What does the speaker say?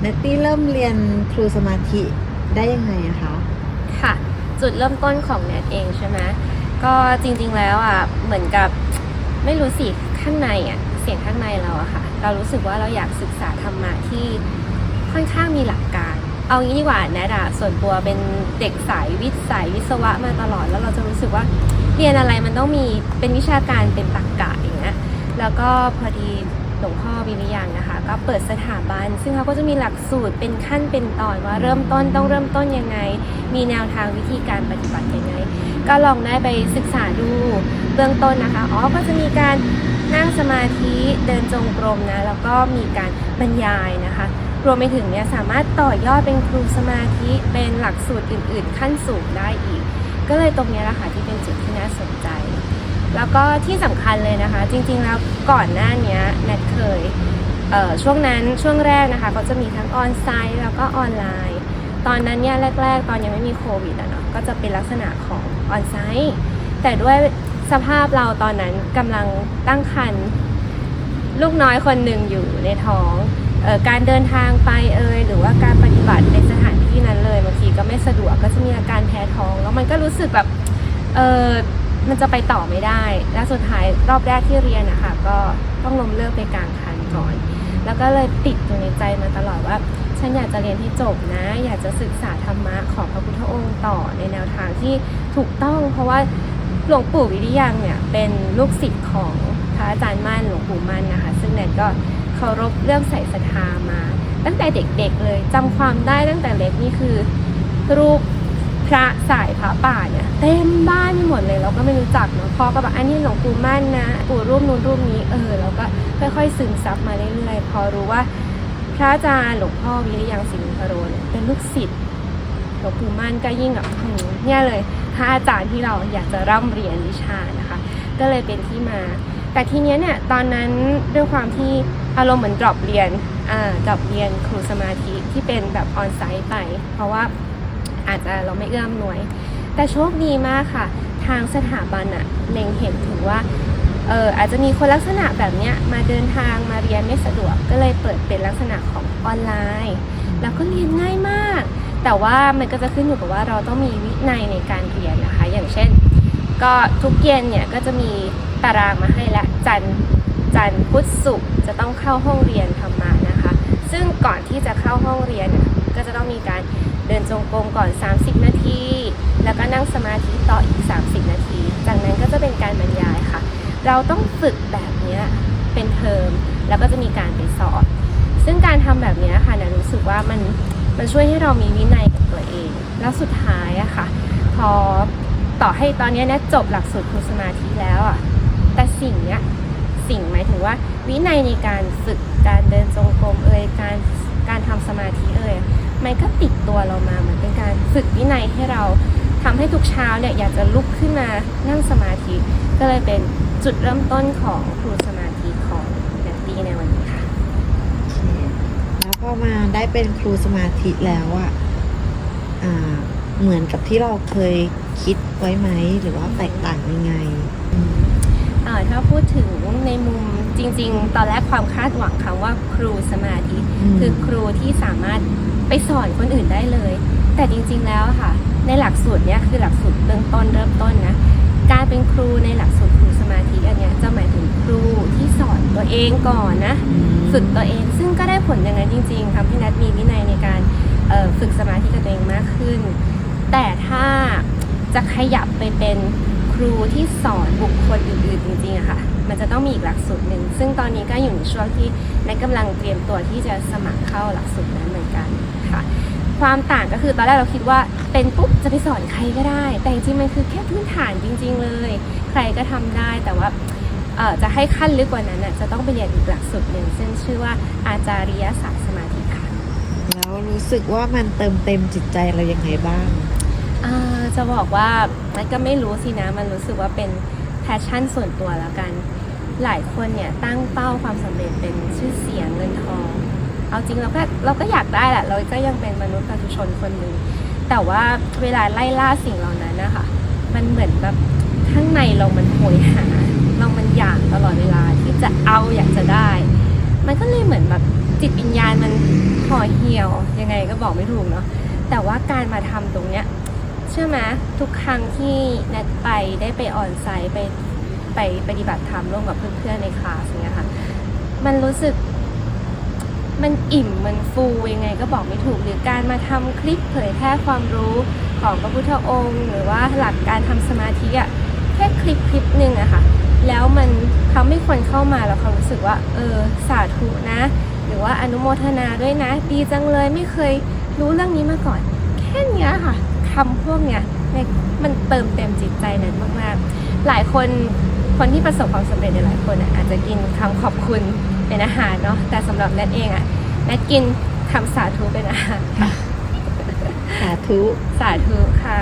เนตตี้เริ่มเรียนครูสมาธิได้ยังไงอะคะค่ะ จุดเริ่มต้นของแนทเองใช่ไหมก็จริงๆแล้วอะเหมือนกับไม่รู้สิข้างในอะเสียงข้างในเราอะค่ะ เรารู้สึกว่าเราอยากศึกษาธรรมะที่ค่อนข้างมีหลักการ เอางี้ดีกว่าแนทอะส่วนตัวเป็นเด็กสายวิทย์สายวิศวะมาตลอดแล้วเราจะรู้สึกว่าเรียนอะไรมันต้องมีเป็นวิชาการเป็นตรรกะอย่างเงี้ยแล้วก็พอดี ลวงพ่อวิริยังนะคะ ก็เปิดสถาบัน ซึ่งเขาก็จะมีหลักสูตรเป็นขั้นเป็นตอนว่าเริ่มต้นต้องเริ่มต้นยังไง มีแนวทางวิธีการปฏิบัติยังไง ก็ลองได้ไปศึกษาดูเบื้องต้นนะคะอ๋อก็จะมีการนั่งสมาธิเดินจงกรมนะแล้วก็มีการบรรยายนะคะ รวมไปถึงเนี่ยสามารถต่อยอดเป็นครูสมาธิเป็นหลักสูตรอื่น ๆ ขั้นสูงได้อีก ก็เลยตรงเนี้ยแหละค่ะที่เป็นจุดที่น่าสนใจ แล้วก็ที่สำคัญเลยนะคะ จริงๆแล้วก่อนหน้านี้แนทเคยเช่วงนั้นช่วงแรกนะคะเขาจะมีทั้งออนไซต์แล้วก็ออนไลน์ ตอนนั้นเนี่ยแรก ๆ ตอนยังไม่มีโควิดอะเนาะก็จะเป็นลักษณะของออนไซต์แต่ด้วยสภาพเราตอนนั้นกำลังตั้งครรภ์ลูกน้อยคนหนึ่งอยู่ในท้องออการเดินทางไปเอยหรือว่าการปฏิบัติในสถานที่นั้นเลยบางทีก็ไม่สะดวกก็จะมีอาการแพ้ท้อง แล้วมันก็รู้สึกแบบเออ มันจะไปต่อไม่ได้ และสุดท้ายรอบแรกที่เรียนนะคะก็ต้องล้มเลิกไปกลางคันก่อน แล้วก็เลยติดอยู่ในใจมาตลอดว่า ฉันอยากจะเรียนให้จบนะ อยากจะศึกษาธรรมะของพระพุทธองค์ต่อในแนวทางที่ถูกต้อง เพราะว่าหลวงปู่วิริยังเนี่ยเป็นลูกศิษย์ของพระอาจารย์มั่นหลวงปู่มั่นนะคะ ซึ่งแนนก็เคารพเรื่องใส่ศรัทธามา ตั้งแต่เด็กๆเลยจำความได้ตั้งแต่เล็กนี่คือรูป พระสายพระป่าเนี่ยเต็มบ้านไปหมดเลยเราก็ไม่รู้จักเนาะพ่อก็บอกอันนี้หลวงปู่มั่นนะปู่รูปนู้นรูปนี้เออเราก็ค่อยๆซึมซับมาเรื่อยๆพอรู้ว่า พระอาจารย์หลวงพ่อวิริยังสิงห์พโรเนี่ยเป็นลูกศิษย์หลวงปู่มั่นก็ยิ่งแบบหืมเนี่ยเลยพระอาจารย์ที่เราอยากจะร่ำเรียนวิชานะคะ ก็เลยเป็นที่มา แต่ทีเนี้ยเนี่ยตอนนั้นด้วยความที่อารมณ์เหมือนดรอปเรียนอ่าดรอปเรียนครูสมาธิที่เป็นแบบออนไซต์ไป เพราะว่า อาจจะเราไม่เอื้อมหน่วย แต่โชคดีมากค่ะ ทางสถาบันอะเล็งเห็นถึงว่าเอออาจจะมีคนลักษณะแบบเนี้ยมาเดินทางมาเรียนไม่สะดวกก็เลยเปิดเป็นลักษณะของออนไลน์ แล้วก็เรียนง่ายมาก แต่ว่ามันก็จะขึ้นอยู่กับว่าเราต้องมีวินัยในการเรียนนะคะ อย่างเช่น ก็ทุกเย็นเนี่ยก็จะมีตารางมาให้ละจันจันพุธศุกร์จะต้องเข้าห้องเรียนธรรมะนะคะ ซึ่งก่อนที่จะเข้าห้องเรียน เดินจงกรมก่อน 30 นาที แล้วก็นั่งสมาธิต่ออีก 30 นาที จากนั้นก็จะเป็นการบรรยายค่ะ เราต้องฝึกแบบนี้เป็นเทอม แล้วก็จะมีการไปสอบ ซึ่งการทำแบบนี้ค่ะเนี่ยรู้สึกว่ามันมันช่วยให้เรามีวินัยกับตัวเอง แล้วสุดท้ายอะค่ะ พอต่อให้ตอนนี้เนี่ยจบหลักสูตรครูสมาธิแล้วอะแต่สิ่งเนี้ยสิ่งหมายถึงว่าวินัยในการฝึกการเดินจงกรมเอ่ยการการทำสมาธิเอ่ย มันก็ติดตัวเรามาเหมือนเป็นการฝึกวินัยให้เราทำให้ทุกเช้าเนี่ยอยากจะลุกขึ้นมานั่งสมาธิ ก็เลยเป็นจุดเริ่มต้นของครูสมาธิของแนตตี้ในวันนี้ค่ะแล้วพอมาได้เป็นครูสมาธิแล้วอะอ่าเหมือนกับที่เราเคยคิดไว้ไหมหรือว่าแตกต่างยังไงอืมอ่าถ้าพูดถึงในมุม จริง ๆ ตอนแรกความคาดหวังคำว่าครูสมาธิ คือครูที่สามารถไปสอนคนอื่นได้เลย แต่จริง ๆ แล้วอะค่ะ ในหลักสูตรเนี้ยคือหลักสูตรเบื้องต้นเริ่มต้นนะการเป็นครูในหลักสูตรครูสมาธิอันเนี้ยจะหมายถึงครูที่สอนตัวเองก่อนนะฝึกตัวเองซึ่งก็ได้ผลอย่างนั้นจริง ๆทำให้นัดมีวินัยในการเอ่อฝึกสมาธิกับตัวเองมากขึ้น แต่ถ้าจะขยับไปเป็น ครูที่สอนบุคคลอื่นๆจริงๆอะค่ะ มันจะต้องมีอีกหลักสูตรหนึ่ง ซึ่งตอนนี้ก็อยู่ในช่วงที่นัดกำลังเตรียมตัวที่จะสมัครเข้าหลักสูตรนั้นเหมือนกันค่ะ ความต่างก็คือตอนแรกเราคิดว่าเป็นปุ๊บจะไปสอนใครก็ได้ แต่จริงๆมันคือแค่พื้นฐานจริง ๆ เลย ใครก็ทำได้แต่ว่าจะให้ขั้นลึกกว่านั้นนะจะต้องไปเรียนอีกหลักสูตรหนึ่งซึ่งชื่อว่าอาจาริยศาสตร์สมาธิค่ะแล้วรู้สึกว่ามันเติมเต็มจิตใจเรายังไงบ้าง อ่าจะบอกว่ามันก็ไม่รู้สินะ มันรู้สึกว่าเป็นแพชชั่นส่วนตัวแล้วกัน หลายคนเนี่ยตั้งเป้าความสำเร็จเป็นชื่อเสียงเงินทอง เอาจริงเราก็เราก็อยากได้แหละ เราก็ยังเป็นมนุษย์ปัจจุชนคนหนึ่ง แต่ว่าเวลาไล่ล่าสิ่งเหล่านั้นนะคะ มันเหมือนแบบข้างในเรามันโหยหา เรามันอยากตลอดเวลาที่จะเอาอยากจะได้ มันก็เลยเหมือนแบบจิตวิญญาณมันห่อเหี่ยวยังไงก็บอกไม่ถูกเนาะแต่ว่าการมาทำตรงเนี้ย เชื่อไหมทุกครั้งที่แนทไปได้ไปออนไซต์ไปไปปฏิบัติธรรมร่วมกับเพื่อนๆในคลาสเนี่ยค่ะมันรู้สึกมันอิ่มมันฟูยังไงก็บอกไม่ถูกหรือการมาทำคลิปเผยแพร่ความรู้ของพระพุทธองค์ หรือว่าหลักการทำสมาธิอะแค่คลิปคลิปหนึ่งอะค่ะ แล้วมันทำให้คนเข้ามาแล้วเขารู้สึกว่า เออสาธุนะ หรือว่าอนุโมทนาด้วยนะ ดีจังเลยไม่เคยรู้เรื่องนี้มาก่อน ค่ะคำพวกเนี้ยเนี่ยมันเติมเต็มจิตใจนั้นมากๆ หลายคนคนที่ประสบความสำเร็จในหลายคนอะอาจจะกินคำขอบคุณเป็นอาหารเนาะแต่สำหรับแนทเองอะแนทกินคำสาธุเป็นอาหารสาธุสาธุค่ะ